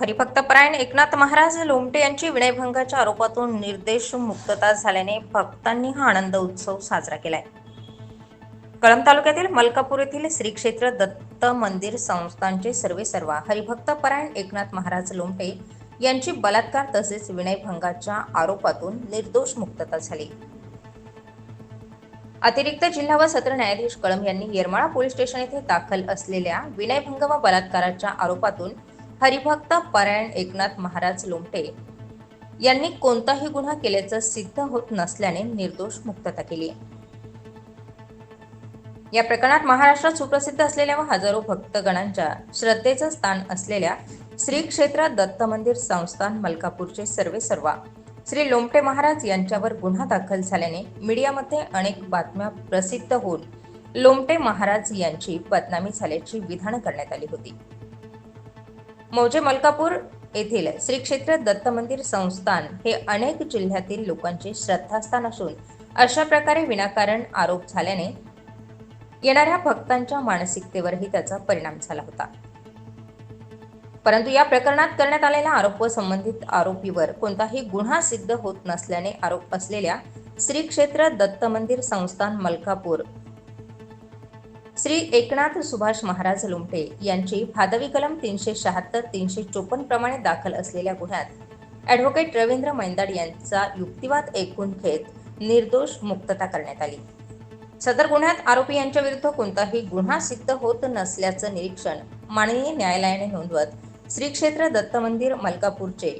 हरिभक्तपरायण एकनाथ महाराज लोमटे यांची विनयभंगाच्या आरोपातून निर्देश मुक्तता झाल्याने भक्तांनी हा आनंद उत्सव साजरा केलाय. कळंब तालुक्यातील मलकापूर येथील श्री क्षेत्र दत्त मंदिर संस्थानचे सर्वेसर्वा हरिभक्तपरायण एकनाथ महाराज लोमटे यांची बलात्कार तसेच विनयभंगाच्या आरोपातून निर्दोष मुक्तता झाली. अतिरिक्त जिल्हा व सत्र न्यायाधीश कळम यांनी येरमाळा पोलीस स्टेशन येथे दाखल असलेल्या विनयभंग व बलात्काराच्या आरोपातून हरिभक्त परायण एकनाथ महाराज लोमटे यांनी कोणताही गुन्हा केल्याचं सिद्ध होत नसल्याने निर्दोष मुक्तता केली. या प्रकरणात महाराष्ट्रात सुप्रसिद्ध असलेल्या व हजारो भक्तगणांच्या श्रद्धेचं स्थान असलेल्या श्री क्षेत्र दत्त मंदिर संस्थान मलकापूरचे सर्वेसर्वा श्री लोमटे महाराज यांच्यावर गुन्हा दाखल झाल्याने मीडियामध्ये अनेक बातम्या प्रसिद्ध होऊन लोमटे महाराज यांची बदनामी झाल्याची विधान करण्यात आली होती. मौजे मलकापूर येथील श्री क्षेत्र दत्त मंदिर संस्थान हे अनेक जिल्ह्यातील लोकांचे श्रद्धास्थान असून अशा प्रकारे विनाकारण आरोप झाल्याने येणाऱ्या भक्तांच्या मानसिकतेवरही त्याचा परिणाम झाला होता. परंतु या प्रकरणात करण्यात आलेला आरोप व संबंधित आरोपीवर कोणताही गुन्हा सिद्ध होत नसल्याने आरोप असलेल्या श्री क्षेत्र दत्त मंदिर संस्थान मलकापूर श्री एकनाथ सुभाष महाराज लुमटे यांची भादवी कलम तीनशे शहात्तर तीनशे चोपन्न प्रमाणे दाखल असलेल्या गुन्ह्यात ॲडव्होकेट रवींद्र मैंदाड यांचा युक्तिवाद ऐकून घेत निर्दोष मुक्तता करण्यात आली. सदर गुन्ह्यात आरोपी यांच्या विरुद्ध कोणताही गुन्हा सिद्ध होत नसल्याचं निरीक्षण माननीय न्यायालयाने नोंदवत श्री क्षेत्र दत्त मंदिर मलकापूरचे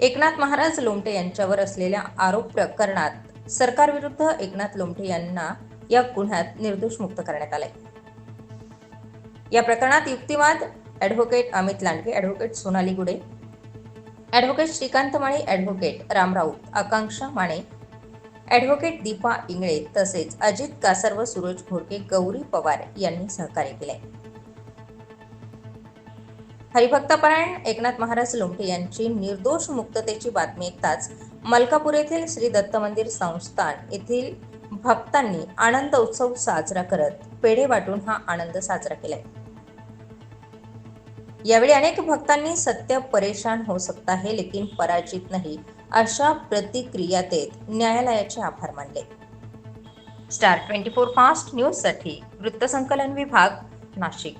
एकनाथ महाराज लोमटे यांच्यावर असलेल्या आरोप प्रकरणात सरकारविरुद्ध एकनाथ लोमटे यांना या गुन्ह्यात निर्दोष मुक्त करण्यात आले या प्रकरणात युक्तिवाद advocate Amit Landge advocate Sonali Gude advocate Shrikant Mane advocate Ram Raut Akanksha Mane advocate Dipa Ingle तसेच अजित कासर्व सुरज घोडके गौरी पवार यांनी सहकार्य केले हरिभक्तपरायण एकनाथ महाराज लोमटे यांची निर्दोष मुक्ततेची बातमी ऐकताच मलकापूर येथील श्री दत्त मंदिर संस्थान येथील भक्तांनी आनंद उत्सव साजरा करत पेढे वाटून हा आनंद साजरा केलाय. यावेळी अनेक भक्तांनी सत्य परेशान हो सकता है लेकिन पराजित नाही अशा प्रतिक्रिया देत न्यायालयाचे आभार मानले. स्टार ट्वेंटी फोर फास्ट न्यूजसाठी वृत्तसंकलन विभाग नाशिक.